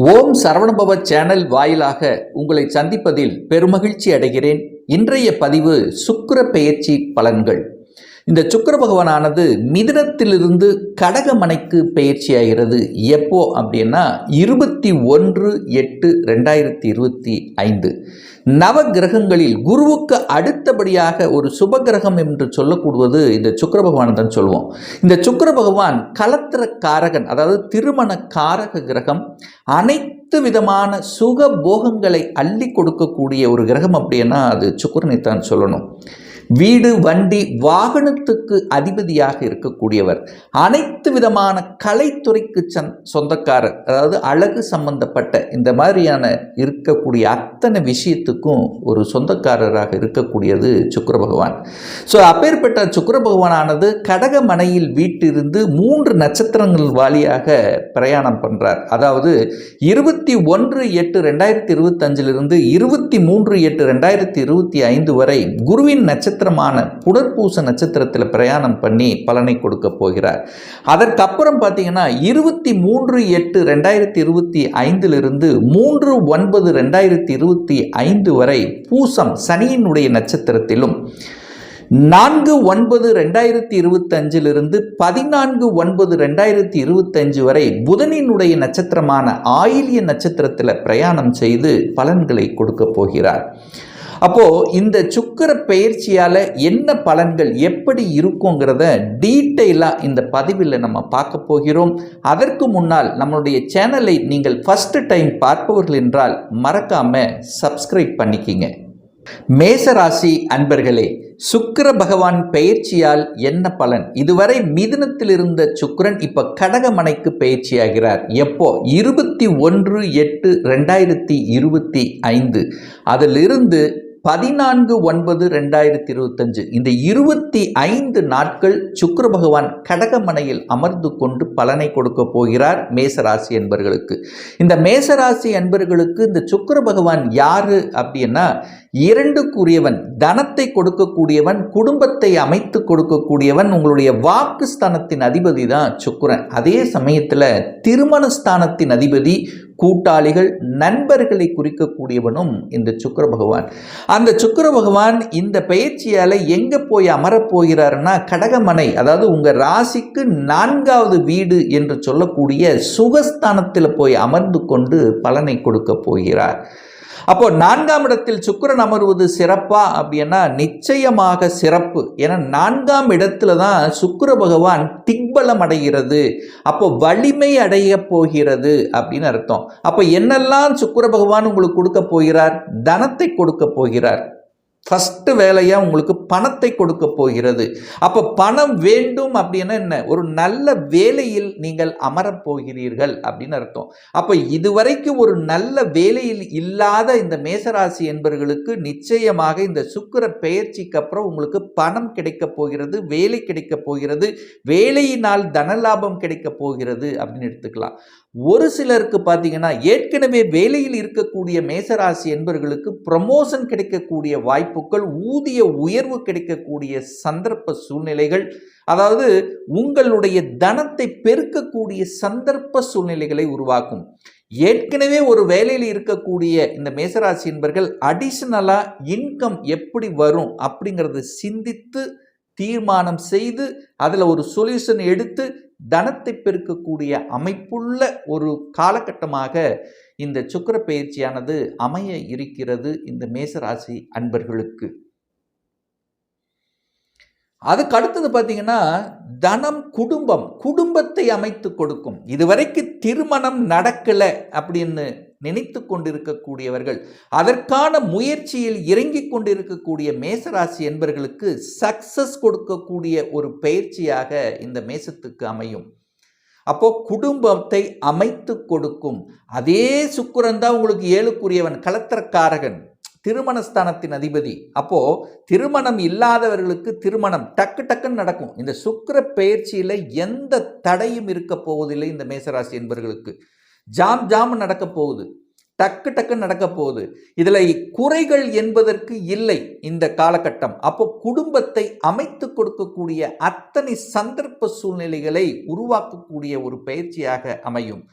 ஓம் Saravanabhava channel வாயிலாக உங்களை சந்திப்பதில் பெருமகிழ்ச்சி அடைகிறேன். இன்றைய பதிவு சுக்கர பெயர்ச்சி பலன்கள். இந்த சுக்கர பகவானானது மிதனத்திலிருந்து கடகமனைக்கு பயிற்சி ஆகிறது எப்போ அப்படின்னா இருபத்தி ஒன்று எட்டு ரெண்டாயிரத்தி இருபத்தி ஐந்து. நவ கிரகங்களில் குருவுக்கு அடுத்தபடியாக ஒரு சுப கிரகம் என்று சொல்லக்கூடுவது இந்த சுக்கர பகவான் தான் சொல்லுவோம் இந்த சுக்கர பகவான் கலத்திர காரகன் அதாவது திருமண காரக கிரகம் அனைத்து விதமான சுக போகங்களை அள்ளி கொடுக்கக்கூடிய ஒரு கிரகம் அப்படின்னா அது சுக்கிரனை தான் சொல்லணும். வீடு வண்டி வாகனத்துக்கு அதிபதியாக இருக்கக்கூடியவர். அனைத்து விதமான கலைத்துறைக்கு சந் சொந்தக்காரர். அதாவது அழகு சம்பந்தப்பட்ட இந்த மாதிரியான இருக்கக்கூடிய அத்தனை விஷயத்துக்கும் ஒரு சொந்தக்காரராக இருக்கக்கூடியது சுக்கர பகவான். ஸோ அப்பேற்பட்ட சுக்கர பகவானானது கடகமனையில் வீட்டிருந்து மூன்று நட்சத்திரங்கள் வாலியாக பிரயாணம் பண்ணுறார் அதாவது இருபத்தி ஒன்று எட்டு ரெண்டாயிரத்தி இருபத்தஞ்சிலிருந்து இருபத்தி மூன்று எட்டு ரெண்டாயிரத்தி இருபத்தி ஐந்து வரை குருவின் நட்சத்திர நட்சத்திரமான புடற்பூச நட்சத்திரத்தில் பிரயாணம் பண்ணி பலனை கொடுக்க போகிறார். அதற்கப்புறம் பார்த்தீங்கன்னா இருபத்தி மூன்று எட்டு ரெண்டாயிரத்தி இருபத்தி ஐந்திலிருந்து மூன்று ஒன்பது ரெண்டாயிரத்தி இருபத்தி ஐந்து வரை பூசம் சனியினுடைய நட்சத்திரத்திலும் நான்கு ஒன்பது ரெண்டாயிரத்தி இருபத்தஞ்சிலிருந்து பதினான்கு ஒன்பது ரெண்டாயிரத்தி இருபத்தஞ்சு வரை புதனினுடைய நட்சத்திரமான ஆயிலிய நட்சத்திரத்தில் பிரயாணம் செய்து பலன்களை கொடுக்க போகிறார். அப்போது இந்த சுக்கர பயிற்சியால் என்ன பலன்கள் எப்படி இருக்குங்கிறத டீட்டெயிலாக இந்த பதிவில் நம்ம பார்க்க போகிறோம். அதற்கு முன்னால் நம்மளுடைய சேனலை நீங்கள் ஃபஸ்ட்டு டைம் பார்ப்பவர்கள் என்றால் மறக்காமல் சப்ஸ்கிரைப் பண்ணிக்கிங்க. மேசராசி அன்பர்களே சுக்கிர பகவான் பெயர்ச்சியால் என்ன பலன்? இதுவரை மிதுனத்தில் இருந்த சுக்கரன் இப்ப கடகமனைக்கு பயிற்சியாகிறார். எப்போ? இருபத்தி ஒன்று எட்டு ரெண்டாயிரத்தி இருபத்தி ஐந்து. அதிலிருந்து பதினான்கு ஒன்பது ரெண்டாயிரத்தி இருபத்தஞ்சு இந்த இருபத்தி ஐந்து நாட்கள் சுக்கர பகவான் கடகமனையில் அமர்ந்து கொண்டு பலனை கொடுக்க போகிறார் மேசராசி என்பர்களுக்கு. இந்த மேசராசி என்பர்களுக்கு இந்த சுக்கர பகவான் யாரு அப்படின்னா இரண்டுக்குரியவன் தனத்தை கொடுக்கக்கூடியவன் குடும்பத்தை அமைத்து கொடுக்கக்கூடியவன் உங்களுடைய வாக்கு ஸ்தானத்தின் அதிபதி தான் சுக்கிரன். அதே சமயத்தில் திருமண ஸ்தானத்தின் அதிபதி கூட்டாளிகள் நண்பர்களை குறிக்கக்கூடியவனும் இந்த சுக்கர பகவான். அந்த சுக்கர பகவான் இந்த பயிற்சியால் எங்கே போய் அமரப் போகிறாருன்னா கடகமனை அதாவது உங்கள் ராசிக்கு நான்காவது வீடு என்று சொல்லக்கூடிய சுகஸ்தானத்தில் போய் அமர்ந்து கொண்டு பலனை கொடுக்க போகிறார். அப்போ நான்காம் இடத்தில் சுக்கிரன் அமர்வது சிறப்பா அப்படின்னா நிச்சயமாக சிறப்பு. ஏன்னா நான்காம் இடத்துல தான் சுக்கர பகவான் திக்பலம் அடைகிறது. அப்போ வலிமை அடைய போகிறது அப்படின்னு அர்த்தம். அப்போ என்னெல்லாம் சுக்கர பகவான் உங்களுக்கு கொடுக்க போகிறார்? தனத்தை கொடுக்க போகிறார். ஃபஸ்ட்டு வேலையாக உங்களுக்கு பணத்தை கொடுக்க போகிறது. அப்போ பணம் வேண்டும் அப்படின்னா என்ன? ஒரு நல்ல வேலையில் நீங்கள் அமரப் போகிறீர்கள் அப்படின்னு அர்த்தம். அப்போ இதுவரைக்கும் ஒரு நல்ல வேலையில் இல்லாத இந்த மேசராசி என்பவர்களுக்கு நிச்சயமாக இந்த சுக்கிர பெயர்ச்சிக்கு அப்புறம் உங்களுக்கு பணம் கிடைக்கப் போகிறது வேலை கிடைக்கப் போகிறது வேலையினால் தனலாபம் கிடைக்கப் போகிறது அப்படின்னு எடுத்துக்கலாம். ஒரு சிலருக்கு பார்த்தீங்கன்னா ஏற்கனவே வேலையில் இருக்கக்கூடிய மேசராசி என்பர்களுக்கு ப்ரமோஷன் கிடைக்கக்கூடிய வாய்ப்புகள் ஊதிய உயர்வு கிடைக்கக்கூடிய சந்தர்ப்ப சூழ்நிலைகள் அதாவது உங்களுடைய தனத்தை பெருக்கக்கூடிய சந்தர்ப்ப சூழ்நிலைகளை உருவாக்கும். ஏற்கனவே ஒரு வேலையில் இருக்கக்கூடிய இந்த மேசராசி என்பர்கள் அடிஷ்னலாக இன்கம் எப்படி வரும் அப்படிங்கிறத சிந்தித்து தீர்மானம் செய்து அதில் ஒரு சொல்யூஷன் எடுத்து தனத்தை பெருக்கக்கூடிய அமைப்புள்ள ஒரு காலகட்டமாக இந்த சுக்கர பயிற்சியானது அமைய இருக்கிறது இந்த மேசராசி அன்பர்களுக்கு. அதுக்கு அடுத்தது பார்த்தீங்கன்னா தனம் குடும்பம் குடும்பத்தை அமைத்து கொடுக்கும். இதுவரைக்கு திருமணம் நடக்கலை அப்படின்னு நினைத்து கொண்டிருக்கக்கூடியவர்கள். அதற்கான முயற்சியில் இறங்கிக் கொண்டிருக்கக்கூடிய மேசராசி என்பர்களுக்கு சக்சஸ் கொடுக்கக்கூடிய ஒரு பயிற்சியாக இந்த மேசத்துக்கு அமையும். அப்போ குடும்பத்தை அமைத்து கொடுக்கும். அதே சுக்கரன் தான் உங்களுக்கு ஏழுக்குரியவன் கலத்திரக்காரகன் திருமணஸ்தானத்தின் அதிபதி. அப்போ திருமணம் இல்லாதவர்களுக்கு திருமணம் டக்கு டக்குன்னு நடக்கும். இந்த சுக்கர பெயர்ச்சியில் எந்த தடையும் இருக்க போவதில்லை இந்த மேசராசி என்பவர்களுக்கு ஜாம் ஜாம் நடக்க போகுது. டக்கு டக்கு நடக்க போகுது. இதில் குறைகள் என்பதற்கு இல்லை இந்த காலகட்டம். அப்போ குடும்பத்தை அமைத்து கொடுக்கக்கூடிய அத்தனை சந்தர்ப்ப சூழ்நிலைகளை உருவாக்கக்கூடிய ஒரு பயிற்சியாக அமையும்.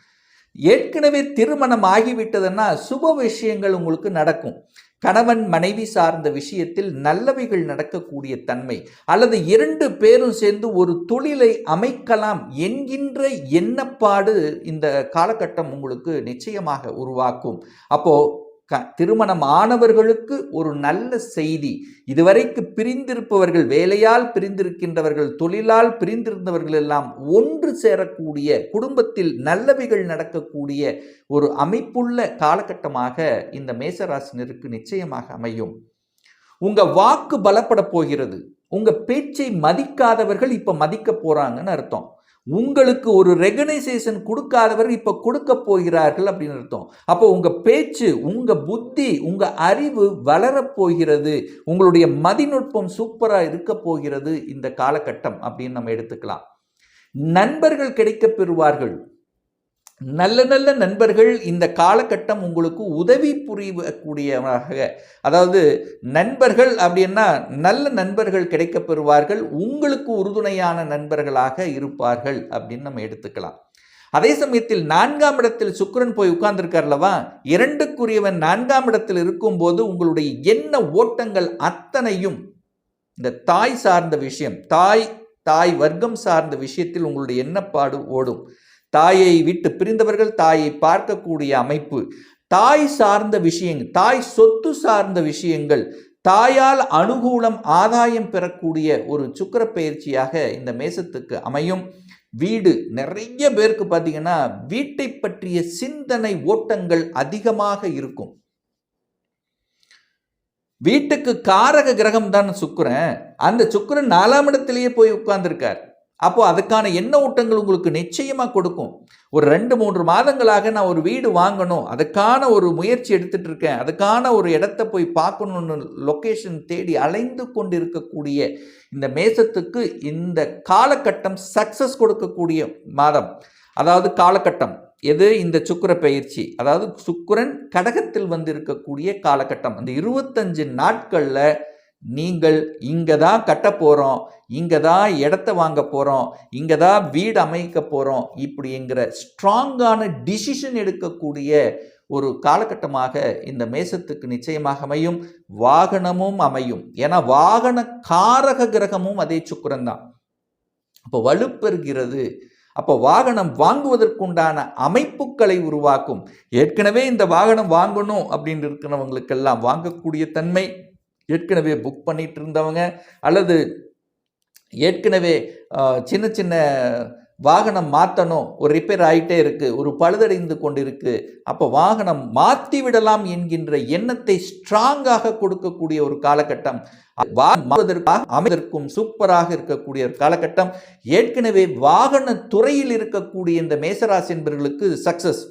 ஏற்கனவே திருமணம் ஆகிவிட்டதுன்னா சுப விஷயங்கள் உங்களுக்கு நடக்கும். கணவன் மனைவி சார்ந்த விஷயத்தில் நல்லவைகள் நடக்கக்கூடிய தன்மை. அல்லது இரண்டு பேரும் சேர்ந்து ஒரு தொழிலை அமைக்கலாம் என்கின்ற எண்ணப்பாடு இந்த காலகட்டம் உங்களுக்கு நிச்சயமாக உருவாக்கும். அப்போ க திருமணம் ஆனவர்களுக்கு ஒரு நல்ல செய்தி. இதுவரைக்கு பிரிந்திருப்பவர்கள் வேலையால் பிரிந்திருக்கின்றவர்கள் தொழிலால் பிரிந்திருந்தவர்கள் எல்லாம் ஒன்று சேரக்கூடிய குடும்பத்தில் நல்லவைகள் நடக்கக்கூடிய ஒரு அமைப்புள்ள காலகட்டமாக இந்த மேசராசினருக்கு நிச்சயமாக அமையும். உங்க வாக்கு பலப்பட போகிறது. உங்க பேச்சை மதிக்காதவர்கள் இப்ப மதிக்க போறாங்கன்னு அர்த்தம். உங்களுக்கு ஒரு ரெகனைசேஷன் கொடுக்காதவர் இப்போ கொடுக்க போகிறார்கள் அப்படின்னு அர்த்தம். அப்போ உங்கள் பேச்சு உங்கள் புத்தி உங்கள் அறிவு வளரப்போகிறது உங்களுடைய மதிநுட்பம் சூப்பராக இருக்க போகிறது இந்த காலகட்டம் அப்படின்னு நம்ம எடுத்துக்கலாம். நண்பர்கள் கிடைக்கப் பெறுவார்கள். நல்ல நல்ல நண்பர்கள் இந்த காலகட்டம் உங்களுக்கு உதவி புரியக்கூடியவராக அதாவது நண்பர்கள் அப்படின்னா நல்ல நண்பர்கள் கிடைக்கப்பெறுவார்கள் உங்களுக்கு உறுதுணையான நண்பர்களாக இருப்பார்கள் அப்படின்னு நம்ம எடுத்துக்கலாம். அதே சமயத்தில் நான்காம் இடத்தில் சுக்கரன் போய் உட்கார்ந்துருக்கார்லவா? இரண்டுக்குரியவன் நான்காம் இடத்தில் இருக்கும்போது உங்களுடைய என்ன ஓட்டங்கள் அத்தனையும் இந்த தாய் சார்ந்த விஷயம் தாய் தாய் வர்க்கம் சார்ந்த விஷயத்தில் உங்களுடைய எண்ணப்பாடு ஓடும். தாயை விட்டு பிரிந்தவர்கள் தாயை பார்க்கக்கூடிய அமைப்பு. தாய் சார்ந்த விஷயங்கள் தாய் சொத்து சார்ந்த விஷயங்கள் தாயால் அனுகூலம் ஆதாயம் பெறக்கூடிய ஒரு சுக்கர பயிற்சியாக இந்த மேசத்துக்கு அமையும். வீடு நிறைய பேருக்கு பார்த்தீங்கன்னா வீட்டை பற்றிய சிந்தனை ஓட்டங்கள் அதிகமாக இருக்கும். வீட்டுக்கு காரக கிரகம் தான் சுக்கிரன். அந்த சுக்கிரன் நாலாம் இடத்திலேயே போய் உட்கார்ந்துருக்கார். அப்போது அதுக்கான எண்ண ஓட்டங்கள் உங்களுக்கு நிச்சயமாக கொடுக்கும்? ஒரு ரெண்டு மூன்று மாதங்களாக நான் ஒரு வீடு வாங்கணும் அதுக்கான ஒரு முயற்சி எடுத்துகிட்டு இருக்கேன் அதுக்கான ஒரு இடத்த போய் பார்க்கணுன்னு லொக்கேஷன் தேடி அலைந்து கொண்டு இருக்கக்கூடிய இந்த மேசத்துக்கு இந்த காலகட்டம் சக்ஸஸ் கொடுக்கக்கூடிய மாதம். அதாவது காலகட்டம். எது? இந்த சுக்கர பயிற்சி. அதாவது சுக்கரன் கடகத்தில் வந்து இருக்கக்கூடிய காலகட்டம். அந்த இருபத்தஞ்சு நாட்களில் நீங்கள் இங்கே தான் கட்ட போகிறோம் இங்கே தான் இடத்த வாங்க போகிறோம் இங்கே தான் வீடு அமைக்க போகிறோம் இப்படிங்கிற ஸ்ட்ராங்கான டிசிஷன் எடுக்கக்கூடிய ஒரு காலகட்டமாக இந்த மேசத்துக்கு நிச்சயமாக அமையும் வாகனமும் அமையும். ஏன்னா வாகன காரக கிரகமும் அதே சுக்கிரன் தான். அப்போ வலுப்பெறுகிறது. அப்போ வாகனம் வாங்குவதற்குண்டான அமைப்புகளை உருவாக்கும். ஏற்கனவே இந்த வாகனம் வாங்கணும் அப்படின்னு இருக்கிறவங்களுக்கெல்லாம் வாங்கக்கூடிய தன்மை ஏற்கனவே புக் பண்ணிட்டு இருந்தவங்க அல்லது ஏற்கனவே சின்ன சின்ன வாகனம் மாற்றணும் ஒரு ரிப்பேர் ஆகிட்டே இருக்குது ஒரு பழுதடைந்து கொண்டிருக்கு அப்போ வாகனம் மாற்றி விடலாம் என்கின்ற எண்ணத்தை ஸ்ட்ராங்காக கொடுக்கக்கூடிய ஒரு காலகட்டம். வாங்குவதற்காக அமைதற்கும் சூப்பராக இருக்கக்கூடிய ஒரு காலகட்டம். ஏற்கனவே வாகன துறையில் இருக்கக்கூடிய இந்த மேசராசி என்பவர்களுக்கு சக்சஸ்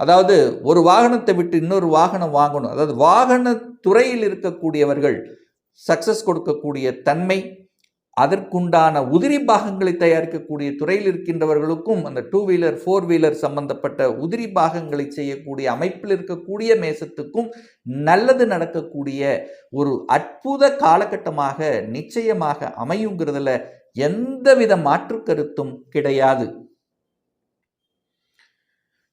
அதாவது ஒரு வாகனத்தை விட்டு இன்னொரு வாகனம் வாங்கணும். அதாவது வாகன துறையில் இருக்கக்கூடியவர்கள் சக்சஸ் கொடுக்கக்கூடிய தன்மை அதற்குண்டான உதிரி பாகங்களை தயாரிக்கக்கூடிய துறையில் இருக்கின்றவர்களுக்கும் அந்த டூ வீலர் ஃபோர் வீலர் சம்பந்தப்பட்ட உதிரி பாகங்களை செய்யக்கூடிய அமைப்பில் இருக்கக்கூடிய மேசத்துக்கும் நல்லது நடக்கக்கூடிய ஒரு அற்புத காலகட்டமாக நிச்சயமாக அமையுங்கிறதுல எந்தவித மாற்று கருத்தும் கிடையாது.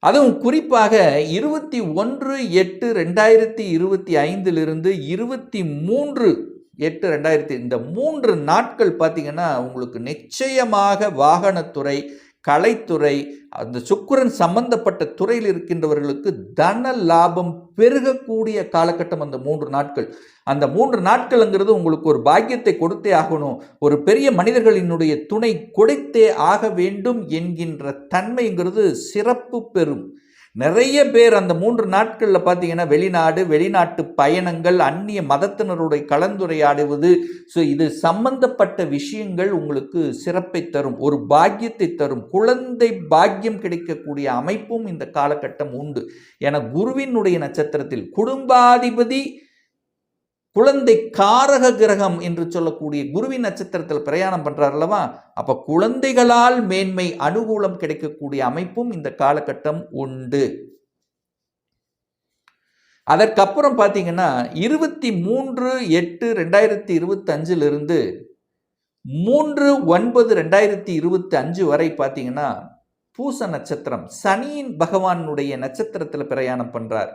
அதுவும் குறிப்பாக இருபத்தி ஒன்று எட்டு ரெண்டாயிரத்தி இருபத்தி ஐந்திலிருந்து இருபத்தி மூன்று எட்டு ரெண்டாயிரத்தி இந்த மூன்று நாட்கள் பார்த்தீங்கன்னா உங்களுக்கு நிச்சயமாக வாகனத்துறை கலைத்துறை அந்த சுக்கரன் சம்பந்தப்பட்ட துறையில் இருக்கின்றவர்களுக்கு தன லாபம் பெருகக்கூடிய காலகட்டம் அந்த மூன்று நாட்கள். அந்த மூன்று நாட்கள்ங்கிறது உங்களுக்கு ஒரு பாக்கியத்தை கொடுத்தே ஆகணும். ஒரு பெரிய மனிதர்களினுடைய துணை கொடுத்தே ஆக வேண்டும் என்கின்ற தன்மைங்கிறது சிறப்பு பெறும். நிறைய பேர் அந்த மூன்று நாட்களில் பார்த்தீங்கன்னா வெளிநாடு வெளிநாட்டு பயணங்கள் அந்நிய மதத்தினருடைய கலந்துரையாடுவது. ஸோ இது சம்பந்தப்பட்ட விஷயங்கள் உங்களுக்கு சிறப்பை தரும் ஒரு பாக்கியத்தை தரும். குழந்தை பாக்கியம் கிடைக்கக்கூடிய அமைப்பும் இந்த காலகட்டம் உண்டு. என குருவினுடைய நட்சத்திரத்தில் குடும்பாதிபதி குழந்தை காரக கிரகம் என்று சொல்லக்கூடிய குருவின் நட்சத்திரத்தில் பிரயாணம் பண்ணுறார் அல்லவா அப்போ குழந்தைகளால் மேன்மை அனுகூலம் கிடைக்கக்கூடிய அமைப்பும் இந்த காலகட்டம் உண்டு. அதற்கப்புறம் பார்த்தீங்கன்னா இருபத்தி மூன்று எட்டு ரெண்டாயிரத்தி இருபத்தஞ்சிலிருந்து மூன்று ஒன்பது ரெண்டாயிரத்தி இருபத்தி அஞ்சு வரை பார்த்தீங்கன்னா பூச நட்சத்திரம் சனியின் பகவானுடைய நட்சத்திரத்தில் பிரயாணம் பண்ணுறார்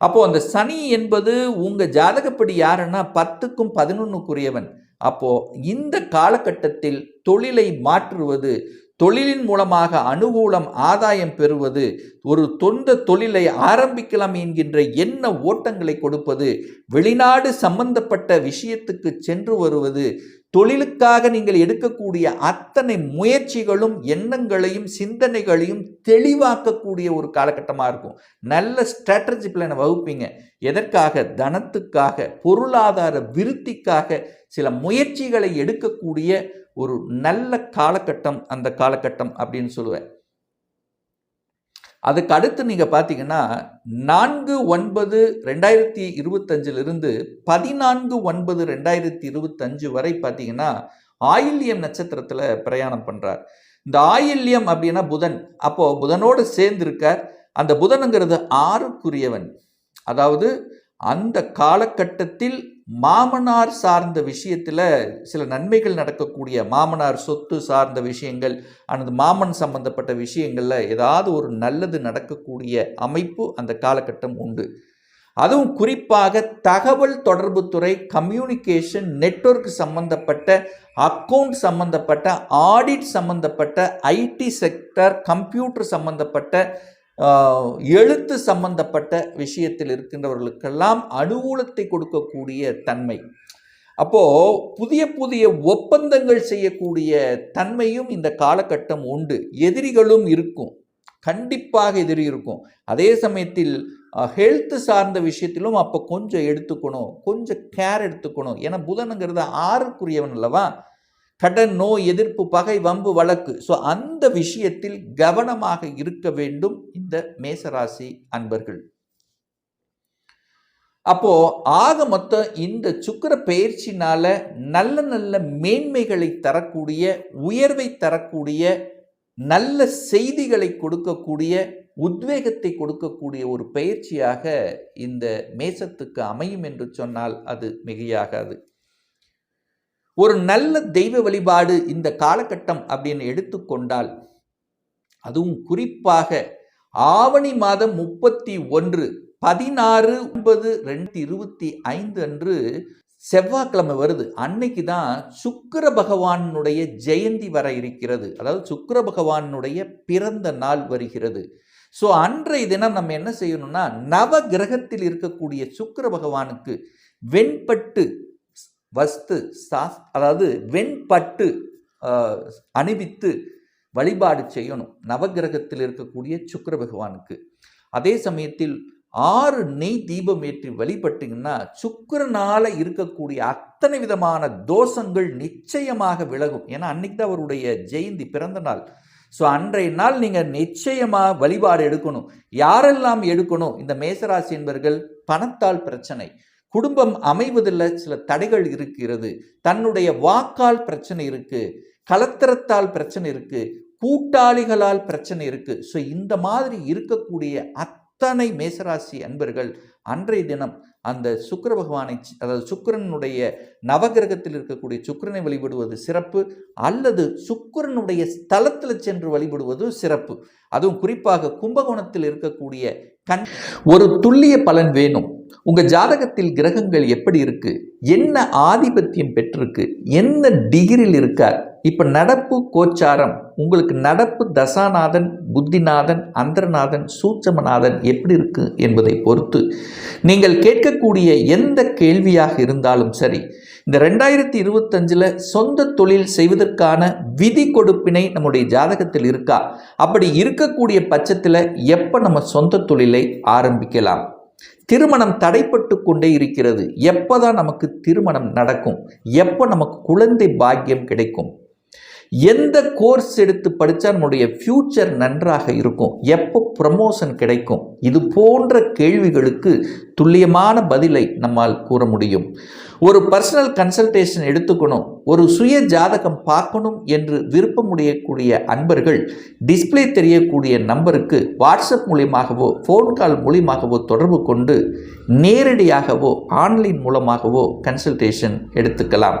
அப்போது அந்த சனி என்பது உங்கள் ஜாதகப்படி யாருன்னா பத்துக்கும் பதினொன்னுக்குரியவன். அப்போது இந்த காலகட்டத்தில் தொழிலை மாற்றுவது தொழிலின் மூலமாக அனுகூலம் ஆதாயம் பெறுவது ஒரு தொந்த தொழிலை ஆரம்பிக்கலாம் என்கின்ற எண்ண ஓட்டங்களை கொடுப்பது வெளிநாடு சம்பந்தப்பட்ட விஷயத்துக்கு சென்று வருவது தொழிலுக்காக நீங்கள் எடுக்கக்கூடிய அத்தனை முயற்சிகளும் எண்ணங்களையும் சிந்தனைகளையும் தெளிவாக்கக்கூடிய ஒரு காலகட்டமாக இருக்கும். நல்ல ஸ்ட்ராட்டஜி பிளானை வகுப்பீங்க. எதற்காக? தனத்துக்காக பொருளாதார விருத்திக்காக சில முயற்சிகளை எடுக்கக்கூடிய ஒரு நல்ல காலகட்டம் அந்த காலகட்டம் அப்படின்னு சொல்லுவேன். அதுக்கு அடுத்து நீங்கள் பார்த்தீங்கன்னா நான்கு ஒன்பது ரெண்டாயிரத்தி இருபத்தஞ்சிலிருந்து பதினான்கு ஒன்பது ரெண்டாயிரத்தி இருபத்தஞ்சு வரை பார்த்தீங்கன்னா ஆயில்யம் நட்சத்திரத்தில் பிரயாணம் பண்ணுறார் இந்த ஆயில்யம் அப்படின்னா புதன். அப்போது புதனோடு சேர்ந்திருக்கார். அந்த புதனுங்கிறது ஆறுக்குரியவன். அதாவது அந்த காலகட்டத்தில் மாமனார் சார்ந்த விஷயத்தில் சில நன்மைகள் நடக்கக்கூடிய மாமனார் சொத்து சார்ந்த விஷயங்கள் அல்லது மாமன் சம்பந்தப்பட்ட விஷயங்களில் ஏதாவது ஒரு நல்லது நடக்கக்கூடிய அமைப்பு அந்த காலகட்டம் உண்டு. அதுவும் குறிப்பாக தகவல் தொடர்புத்துறை கம்யூனிகேஷன் நெட்வொர்க் சம்பந்தப்பட்ட அக்கௌண்ட் சம்பந்தப்பட்ட ஆடிட் சம்பந்தப்பட்ட ஐடி செக்டர் கம்ப்யூட்டர் சம்பந்தப்பட்ட எழுத்து சம்பந்தப்பட்ட விஷயத்தில் இருக்கின்றவர்களுக்கெல்லாம் அனுகூலத்தை கொடுக்கக்கூடிய தன்மை. அப்போது புதிய புதிய ஒப்பந்தங்கள் செய்யக்கூடிய தன்மையும் இந்த காலகட்டம் உண்டு. எதிரிகளும் இருக்கும். கண்டிப்பாக எதிரி இருக்கும். அதே சமயத்தில் ஹெல்த் சார்ந்த விஷயத்திலும் அப்போ கொஞ்சம் எடுத்துக்கணும். கொஞ்சம் கேர் எடுத்துக்கணும். ஏன்னா புதனுங்கிறது ஆறுக்குரியவன் அல்லவா? கடன் நோய் எதிர்ப்பு பகை வம்பு வழக்கு. ஸோ அந்த விஷயத்தில் கவனமாக இருக்க வேண்டும் இந்த மேசராசி அன்பர்கள். அப்போ ஆக மொத்தம் இந்த சுக்கிர பயிற்சினால நல்ல நல்ல மேன்மைகளை தரக்கூடிய உயர்வை தரக்கூடிய நல்ல செய்திகளை கொடுக்கக்கூடிய உத்வேகத்தை கொடுக்கக்கூடிய ஒரு பயிற்சியாக இந்த மேசத்துக்கு அமையும் என்று சொன்னால் அது மிகையாகாது. ஒரு நல்ல தெய்வ வழிபாடு இந்த காலகட்டம் அப்படின்னு எடுத்துக்கொண்டால் அதுவும் குறிப்பாக ஆவணி மாதம் முப்பத்தி ஒன்று பதினாறு ஒன்பது ரெண்டு இருபத்தி ஐந்து அன்று செவ்வாய்க்கிழமை வருது. அன்னைக்கு தான் சுக்கர பகவானுடைய ஜெயந்தி வர இருக்கிறது. அதாவது சுக்கர பகவானுடைய பிறந்த நாள் வருகிறது. ஸோ அன்றைய தினம் நம்ம என்ன செய்யணும்னா நவ கிரகத்தில் இருக்கக்கூடிய சுக்கர பகவானுக்கு வெண்பட்டு வஸ்து சாஸ் அதாவது வெண்பட்டு அணிவித்து வழிபாடு செய்யணும். நவகிரகத்தில் இருக்கக்கூடிய சுக்கர பகவானுக்கு. அதே சமயத்தில் ஆறு நெய் தீபம் ஏற்றி வழிபட்டீங்கன்னா சுக்கிரனால இருக்கக்கூடிய அத்தனை விதமான தோஷங்கள் நிச்சயமாக விலகும். ஏன்னா அன்னைக்கு தான் அவருடைய ஜெயந்தி பிறந்த நாள். ஸோ அன்றைய நாள் நீங்கள் நிச்சயமாக வழிபாடு எடுக்கணும். யாரெல்லாம் எடுக்கணும்? இந்த மேசராசி என்பர்கள் பணத்தால் பிரச்சனை. குடும்பம் அமைவதில் சில தடைகள் இருக்கிறது. தன்னுடைய வாக்கால் பிரச்சனை இருக்கு கலத்திரத்தால் பிரச்சனை இருக்கு கூட்டாளிகளால் பிரச்சனை இருக்கு. ஸோ இந்த மாதிரி இருக்கக்கூடிய அத்தனை மேசராசி அன்பர்கள் அன்றைய தினம் அந்த சுக்கர பகவானை அதாவது சுக்கிரனுடைய நவகிரகத்தில் இருக்கக்கூடிய சுக்கிரனை வழிபடுவது சிறப்பு அல்லது சுக்கரனுடைய ஸ்தலத்தில் சென்று வழிபடுவது சிறப்பு. அதுவும் குறிப்பாக கும்பகோணத்தில் இருக்கக்கூடிய கண் ஒரு துல்லிய பலன் வேணும். உங்க ஜாதகத்தில் கிரகங்கள் எப்படி இருக்கு? என்ன ஆதிபத்தியம் பெற்றிருக்கு? என்ன டிகிரியில் இருக்கார்? இப்போ நடப்பு கோச்சாரம் உங்களுக்கு நடப்பு தசாநாதன் புத்திநாதன் அந்தரநாதன் சூட்சமநாதன் எப்படி இருக்கு என்பதை பொறுத்து நீங்கள் கேட்கக்கூடிய எந்த கேள்வியாக இருந்தாலும் சரி இந்த ரெண்டாயிரத்தி இருபத்தஞ்சில் சொந்த தொழில் செய்வதற்கான விதி கொடுப்பினை நம்முடைய ஜாதகத்தில் இருக்கா? அப்படி இருக்கக்கூடிய பட்சத்தில் எப்போ நம்ம சொந்த தொழிலை ஆரம்பிக்கலாம்? திருமணம் தடைப்பட்டு கொண்டே இருக்கிறது. எப்போதான் நமக்கு திருமணம் நடக்கும்? எப்போ நமக்கு குழந்தை பாக்கியம் கிடைக்கும்? எந்த கோர்ஸ் எடுத்து படித்தா நம்முடைய ஃப்யூச்சர் நன்றாக இருக்கும்? எப்போ ப்ரமோஷன் கிடைக்கும்? இது போன்ற கேள்விகளுக்கு துல்லியமான பதிலை நம்மால் கூற முடியும். ஒரு பர்சனல் கன்சல்டேஷன் எடுத்துக்கணும். ஒரு சுய ஜாதகம் பார்க்கணும் என்று விருப்பமுடையக்கூடிய அன்பர்கள் டிஸ்ப்ளே தெரியக்கூடிய நம்பருக்கு வாட்ஸ்அப் மூலியமாகவோ ஃபோன் கால் மூலியமாகவோ தொடர்பு கொண்டு நேரடியாகவோ ஆன்லைன் மூலமாகவோ கன்சல்டேஷன் எடுத்துக்கலாம்.